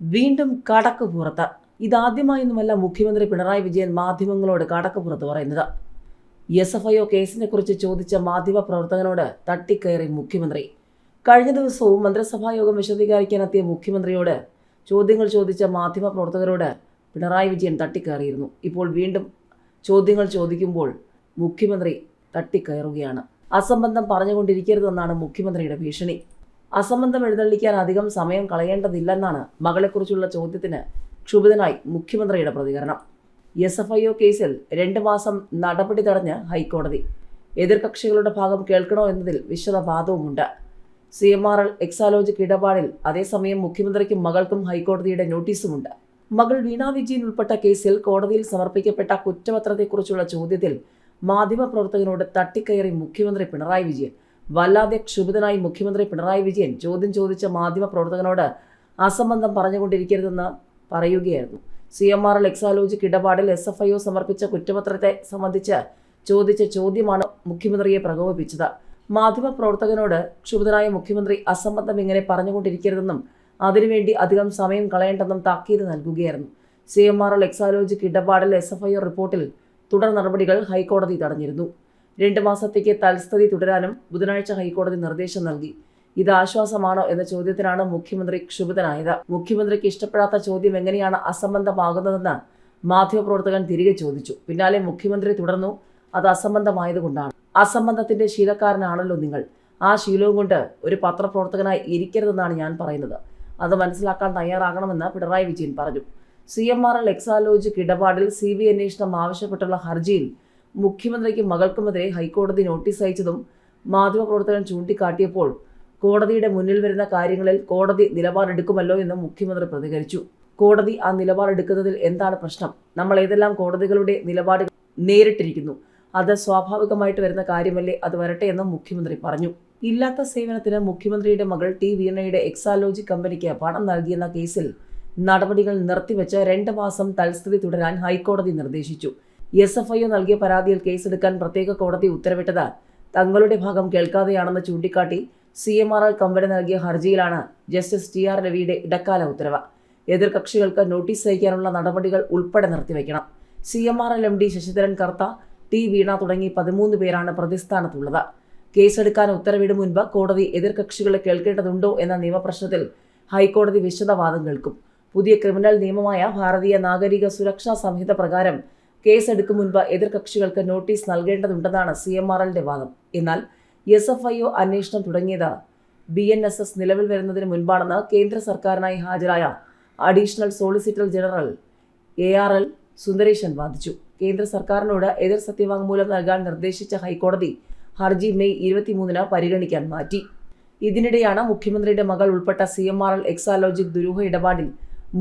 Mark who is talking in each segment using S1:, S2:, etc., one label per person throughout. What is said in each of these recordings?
S1: വീണ്ടും കടക്ക് പുറത്ത് ഇതാദ്യമായൊന്നുമല്ല മുഖ്യമന്ത്രി പിണറായി വിജയൻ മാധ്യമങ്ങളോട് കടക്ക് പുറത്ത് പറയുന്നത്. എസ് എഫ് ഐഒ കേസിനെക്കുറിച്ച് കേസിനെ കുറിച്ച് ചോദിച്ച മാധ്യമ പ്രവർത്തകനോട് തട്ടിക്കയറി മുഖ്യമന്ത്രി. കഴിഞ്ഞ ദിവസവും മന്ത്രിസഭാ യോഗം വിശദീകരിക്കാനെത്തിയ മുഖ്യമന്ത്രിയോട് ചോദ്യങ്ങൾ ചോദിച്ച മാധ്യമ പ്രവർത്തകരോട് പിണറായി വിജയൻ തട്ടിക്കയറിയിരുന്നു. ഇപ്പോൾ വീണ്ടും ചോദ്യങ്ങൾ ചോദിക്കുമ്പോൾ മുഖ്യമന്ത്രി തട്ടിക്കയറുകയാണ്. അസംബന്ധം പറഞ്ഞുകൊണ്ടിരിക്കരുതെന്നാണ് മുഖ്യമന്ത്രിയുടെ ഭീഷണി. അസംബന്ധം എഴുന്നള്ളിക്കാൻ അധികം സമയം കളയേണ്ടതില്ലെന്നാണ് മകളെക്കുറിച്ചുള്ള ചോദ്യത്തിന് ക്ഷുഭിതനായി മുഖ്യമന്ത്രിയുടെ പ്രതികരണം. എസ് എഫ് ഐ ഒ കേസിൽ രണ്ട് മാസം നടപടി തടഞ്ഞ് ഹൈക്കോടതി. എതിർകക്ഷികളുടെ ഭാഗം കേൾക്കണോ എന്നതിൽ വിശദവാദവുമുണ്ട്. C M R L Exalogic ഇടപാടിൽ അതേസമയം മുഖ്യമന്ത്രിക്കും മകൾക്കും ഹൈക്കോടതിയുടെ നോട്ടീസുമുണ്ട്. മകൾ വീണ വിജയൻ ഉൾപ്പെട്ട കേസിൽ കോടതിയിൽ സമർപ്പിക്കപ്പെട്ട കുറ്റപത്രത്തെക്കുറിച്ചുള്ള ചോദ്യത്തിൽ മാധ്യമപ്രവർത്തകനോട് തട്ടിക്കയറി മുഖ്യമന്ത്രി പിണറായി വിജയൻ. വല്ലാതെ ക്ഷുഭിതനായി മുഖ്യമന്ത്രി പിണറായി വിജയൻ ചോദ്യം ചോദിച്ച മാധ്യമപ്രവർത്തകനോട് അസംബന്ധം പറഞ്ഞുകൊണ്ടിരിക്കരുതെന്ന് പറയുകയായിരുന്നു. C M R L Exalogic ഇടപാടിൽ എസ് എഫ് ഐ ഒ സമർപ്പിച്ച കുറ്റപത്രത്തെ സംബന്ധിച്ച് ചോദിച്ച ചോദ്യമാണ് മുഖ്യമന്ത്രിയെ പ്രകോപിപ്പിച്ചത്. മാധ്യമപ്രവർത്തകനോട് ക്ഷുഭിതനായ മുഖ്യമന്ത്രി അസംബന്ധം ഇങ്ങനെ പറഞ്ഞുകൊണ്ടിരിക്കരുതെന്നും അതിനുവേണ്ടി അധികം സമയം കളയേണ്ടെന്നും താക്കീത് നൽകുകയായിരുന്നു. C M R L Exalogic ഇടപാടിൽ എസ് എഫ് ഐ ഒ റിപ്പോർട്ടിൽ തുടർ നടപടികൾ ഹൈക്കോടതി തടഞ്ഞിരുന്നു. രണ്ട് മാസത്തേക്ക് തൽസ്ഥിതി തുടരാനും ബുധനാഴ്ച ഹൈക്കോടതി നിർദ്ദേശം നൽകി. ഇത് ആശ്വാസമാണോ എന്ന ചോദ്യത്തിനാണ് മുഖ്യമന്ത്രി ക്ഷുഭിതനായത്. മുഖ്യമന്ത്രിക്ക് ഇഷ്ടപ്പെടാത്ത ചോദ്യം എങ്ങനെയാണ് അസംബന്ധമാകുന്നതെന്ന് മാധ്യമപ്രവർത്തകൻ തിരികെ ചോദിച്ചു. പിന്നാലെ മുഖ്യമന്ത്രി തുടർന്നു അത് അസംബന്ധമായതുകൊണ്ടാണ്. അസംബന്ധത്തിന്റെ ശീലക്കാരനാണല്ലോ നിങ്ങൾ. ആ ശീലവും കൊണ്ട് ഒരു പത്രപ്രവർത്തകനായി ഇരിക്കരുതെന്നാണ് ഞാൻ പറയുന്നത്. അത് മനസ്സിലാക്കാൻ തയ്യാറാകണമെന്ന് പിണറായി വിജയൻ പറഞ്ഞു. C M R L Exalogic ഇടപാടിൽ സി ബി അന്വേഷണം ആവശ്യപ്പെട്ടുള്ള ഹർജിയിൽ മുഖ്യമന്ത്രിക്കും മകൾക്കുമെതിരെ ഹൈക്കോടതി നോട്ടീസ് അയച്ചതും മാധ്യമപ്രവർത്തകൻ ചൂണ്ടിക്കാട്ടിയപ്പോൾ കോടതിയുടെ മുന്നിൽ വരുന്ന കാര്യങ്ങളിൽ കോടതി നിലപാടെടുക്കുമല്ലോ എന്ന് മുഖ്യമന്ത്രി പ്രതികരിച്ചു. കോടതി ആ നിലപാടെടുക്കുന്നതിൽ എന്താണ് പ്രശ്നം? നമ്മൾ ഏതെല്ലാം കോടതികളുടെ നിലപാടുകൾ നേരിട്ടിരിക്കുന്നു? അത് സ്വാഭാവികമായിട്ട് വരുന്ന കാര്യമല്ലേ? അത് വരട്ടെ എന്നും മുഖ്യമന്ത്രി പറഞ്ഞു. ഇല്ലാത്ത സേവനത്തിന് മുഖ്യമന്ത്രിയുടെ മകൾ ടി വീണയുടെ എക്സാലോജി കമ്പനിക്ക് പണം നൽകിയെന്ന കേസിൽ നടപടികൾ നിർത്തിവെച്ച് രണ്ട് മാസം തൽസ്ഥിതി തുടരാൻ ഹൈക്കോടതി നിർദ്ദേശിച്ചു. എസ് എഫ് ഐ നൽകിയ പരാതിയിൽ കേസെടുക്കാൻ പ്രത്യേക കോടതി ഉത്തരവിട്ടത് തങ്ങളുടെ ഭാഗം കേൾക്കാതെയാണെന്ന് ചൂണ്ടിക്കാട്ടി C M R L company നൽകിയ ഹർജിയിലാണ് ജസ്റ്റിസ് ടി ആർ രവിയുടെ ഇടക്കാല ഉത്തരവ്. എതിർകക്ഷികൾക്ക് നോട്ടീസ് അയക്കാനുള്ള നടപടികൾ ഉൾപ്പെടെ നിർത്തിവെക്കണം C M R L M D Sasidharan Kartha T Veena തുടങ്ങി പതിമൂന്ന് പേരാണ് പ്രതിസ്ഥാനത്തുള്ളത്. കേസെടുക്കാൻ ഉത്തരവിടും മുൻപ് കോടതി എതിർകക്ഷികളെ കേൾക്കേണ്ടതുണ്ടോ എന്ന നിയമപ്രശ്നത്തിൽ ഹൈക്കോടതി വിശദവാദം കേൾക്കും. പുതിയ ക്രിമിനൽ നിയമമായ ഭാരതീയ നാഗരിക സുരക്ഷാ സംഹിത പ്രകാരം കേസെടുക്കും മുൻപ് എതിർകക്ഷികൾക്ക് നോട്ടീസ് നൽകേണ്ടതുണ്ടെന്നാണ് സി എം ആർ എല്ലിന്റെ വാദം. എന്നാൽ എസ് എഫ് ഐ ഒ അന്വേഷണം തുടങ്ങിയത് ബി എൻ എസ് എസ് നിലവിൽ വരുന്നതിന് മുൻപാണെന്ന് കേന്ദ്ര സർക്കാരിനായി ഹാജരായ additional solicitor general A R L Sundaresan വാദിച്ചു. കേന്ദ്ര സർക്കാരിനോട് എതിർ സത്യവാങ്മൂലം നൽകാൻ നിർദ്ദേശിച്ച ഹൈക്കോടതി ഹർജി മെയ് ഇരുപത്തിമൂന്നിന് പരിഗണിക്കാൻ മാറ്റി. ഇതിനിടെയാണ് മുഖ്യമന്ത്രിയുടെ മകൾ ഉൾപ്പെട്ട C M R L Exalogic ദുരൂഹ ഇടപാടിൽ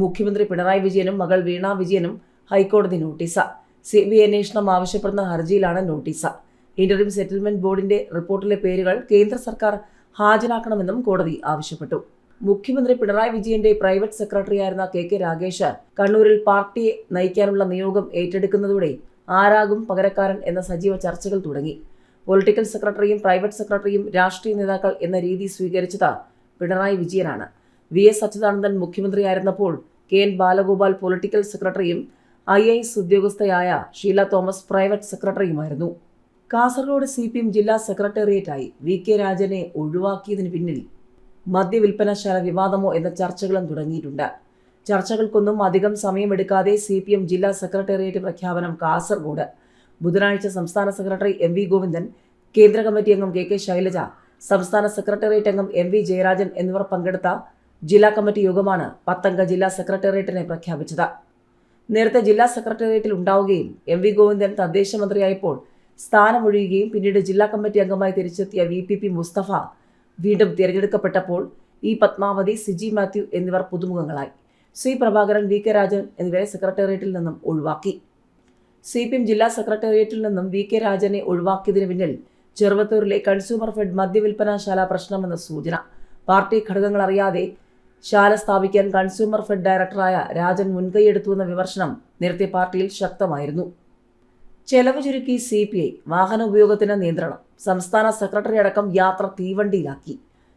S1: മുഖ്യമന്ത്രി പിണറായി വിജയനും മകൾ വീണ വിജയനും ഹൈക്കോടതി നോട്ടീസ്. സി ബി അന്വേഷണം ആവശ്യപ്പെടുന്ന ഹർജിയിലാണ് നോട്ടീസ്. ഇന്റർവ്യൂ സെറ്റിൽമെന്റ് ബോർഡിന്റെ റിപ്പോർട്ടിലെ പേരുകൾ കേന്ദ്ര സർക്കാർ ഹാജരാക്കണമെന്നും കോടതി ആവശ്യപ്പെട്ടു. മുഖ്യമന്ത്രി പിണറായി വിജയന്റെ പ്രൈവറ്റ് സെക്രട്ടറിയായിരുന്ന കെ കെ രാഗേഷ് കണ്ണൂരിൽ പാർട്ടിയെ നയിക്കാനുള്ള നിയോഗം ഏറ്റെടുക്കുന്നതോടെ ആരാകും പകരക്കാരൻ എന്ന സജീവ ചർച്ചകൾ തുടങ്ങി. പൊളിറ്റിക്കൽ സെക്രട്ടറിയും പ്രൈവറ്റ് സെക്രട്ടറിയും രാഷ്ട്രീയ നേതാക്കൾ എന്ന രീതി സ്വീകരിച്ചത് പിണറായി വിജയനാണ്. വി എസ് അച്യുതാനന്ദൻ മുഖ്യമന്ത്രിയായിരുന്നപ്പോൾ കെ എൻ ബാലഗോപാൽ പൊളിറ്റിക്കൽ സെക്രട്ടറിയും ഐ എ എസ് ഉദ്യോഗസ്ഥയായ ഷീല തോമസ് പ്രൈവറ്റ് സെക്രട്ടറിയുമായിരുന്നു. കാസർഗോഡ് സി പി എം ജില്ലാ സെക്രട്ടേറിയറ്റായി വി കെ രാജനെ ഒഴിവാക്കിയതിന് പിന്നിൽ മദ്യവിൽപ്പനശാല വിവാദമോ എന്ന ചർച്ചകളും തുടങ്ങിയിട്ടുണ്ട്. ചർച്ചകൾക്കൊന്നും അധികം സമയമെടുക്കാതെ സി പി എം ജില്ലാ സെക്രട്ടേറിയറ്റ് പ്രഖ്യാപനം കാസർഗോഡ്. ബുധനാഴ്ച സംസ്ഥാന സെക്രട്ടറി എം വി ഗോവിന്ദൻ കേന്ദ്ര കമ്മിറ്റി അംഗം കെ കെ ശൈലജ സംസ്ഥാന സെക്രട്ടേറിയറ്റ് അംഗം എം വി ജയരാജൻ എന്നിവർ പങ്കെടുത്ത ജില്ലാ കമ്മിറ്റി യോഗമാണ് പത്തംഗ ജില്ലാ സെക്രട്ടേറിയറ്റിനെ പ്രഖ്യാപിച്ചത്. നേരത്തെ ജില്ലാ സെക്രട്ടേറിയറ്റിൽ ഉണ്ടാവുകയും എം വി ഗോവിന്ദൻ തദ്ദേശ മന്ത്രിയായപ്പോൾ സ്ഥാനമൊഴിയുകയും പിന്നീട് ജില്ലാ കമ്മിറ്റി അംഗമായി തിരിച്ചെത്തിയ വി പി പി മുസ്തഫ വീണ്ടും തിരഞ്ഞെടുക്കപ്പെട്ടപ്പോൾ ഇ പത്മാവതി സിജി മാത്യു എന്നിവർ പുതുമുഖങ്ങളായി. C Prabhakaran V K Rajan എന്നിവരെ സെക്രട്ടേറിയറ്റിൽ നിന്നും ഒഴിവാക്കി. സി പി എം ജില്ലാ സെക്രട്ടേറിയറ്റിൽ നിന്നും വി കെ രാജനെ ഒഴിവാക്കിയതിന് പിന്നിൽ ചെറുവത്തൂരിലെ കൺസ്യൂമർ ഫെഡ് മദ്യവിൽപ്പനശാല പ്രശ്നമെന്ന സൂചന. പാർട്ടി ഘടകങ്ങൾ അറിയാതെ ശാല സ്ഥാപിക്കാൻ കൺസ്യൂമർ ഫെഡ് ഡയറക്ടറായ രാജൻ മുൻകൈയെടുത്തുവെന്ന വിമർശനം നേരത്തെ പാർട്ടിയിൽ ശക്തമായിരുന്നു. ചെലവ് ചുരുക്കി സി പി ഐ വാഹന ഉപയോഗത്തിന് നിയന്ത്രണം സംസ്ഥാന സെക്രട്ടറി അടക്കം യാത്ര തീവണ്ടിയിലാക്കി.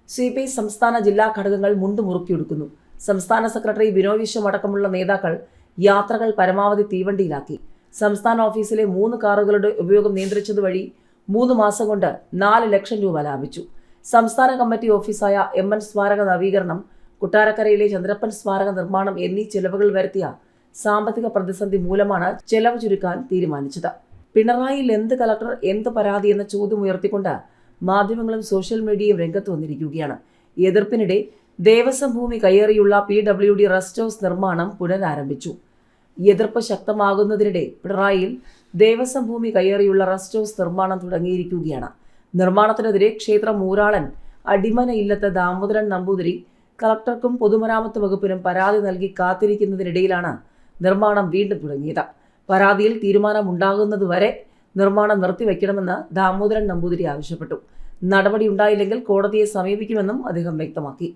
S1: സി പി ഐ സംസ്ഥാന ജില്ലാ ഘടകങ്ങൾ മുണ്ടുമുറുക്കിയെടുക്കുന്നു. സംസ്ഥാന സെക്രട്ടറി ബിനോയ് വിശ്വം അടക്കമുള്ള നേതാക്കൾ യാത്രകൾ പരമാവധി തീവണ്ടിയിലാക്കി. സംസ്ഥാന ഓഫീസിലെ മൂന്ന് കാറുകളുടെ ഉപയോഗം നിയന്ത്രിച്ചതുവഴി മൂന്ന് മാസം കൊണ്ട് നാല് ലക്ഷം രൂപ ലാഭിച്ചു. സംസ്ഥാന കമ്മിറ്റി ഓഫീസായ എം എൻ സ്മാരക നവീകരണം കൊട്ടാരക്കരയിലെ ചന്ദ്രപ്പൻ സ്മാരക നിർമ്മാണം എന്നീ ചെലവുകൾ വരുത്തിയ സാമ്പത്തിക പ്രതിസന്ധി മൂലമാണ് ചെലവ് ചുരുക്കാൻ തീരുമാനിച്ചത്. പിണറായിൽ എന്ത് കലക്ടർ എന്ത് പരാതി എന്ന ചോദ്യം ഉയർത്തിക്കൊണ്ട് മാധ്യമങ്ങളും സോഷ്യൽ മീഡിയയും രംഗത്ത് വന്നിരിക്കുകയാണ്. എതിർപ്പിനിടെ ദേവസ്വം ഭൂമി കയ്യേറിയുള്ള P W D rest house നിർമ്മാണം പുനരാരംഭിച്ചു. എതിർപ്പ് ശക്തമാകുന്നതിനിടെ പിണറായിയിൽ ദേവസ്വം ഭൂമി കയ്യേറിയുള്ള റെസ്റ്റ് ഹൗസ് നിർമ്മാണം തുടങ്ങിയിരിക്കുകയാണ്. നിർമ്മാണത്തിനെതിരെ ക്ഷേത്രം ഊരാളൻ അടിമന ഇല്ലത്തെ ദാമോദരൻ നമ്പൂതിരി കളക്ടർക്കും പൊതുമരാമത്ത് വകുപ്പിനും പരാതി നൽകി കാത്തിരിക്കുന്നതിനിടയിലാണ് നിർമ്മാണം വീണ്ടും തുടങ്ങിയത്. പരാതിയിൽ തീരുമാനമുണ്ടാകുന്നതുവരെ നിർമ്മാണം നിർത്തിവെക്കണമെന്ന് ദാമോദരൻ നമ്പൂതിരി ആവശ്യപ്പെട്ടു. നടപടി ഉണ്ടായില്ലെങ്കിൽ കോടതിയെ സമീപിക്കുമെന്നും അദ്ദേഹം വ്യക്തമാക്കി.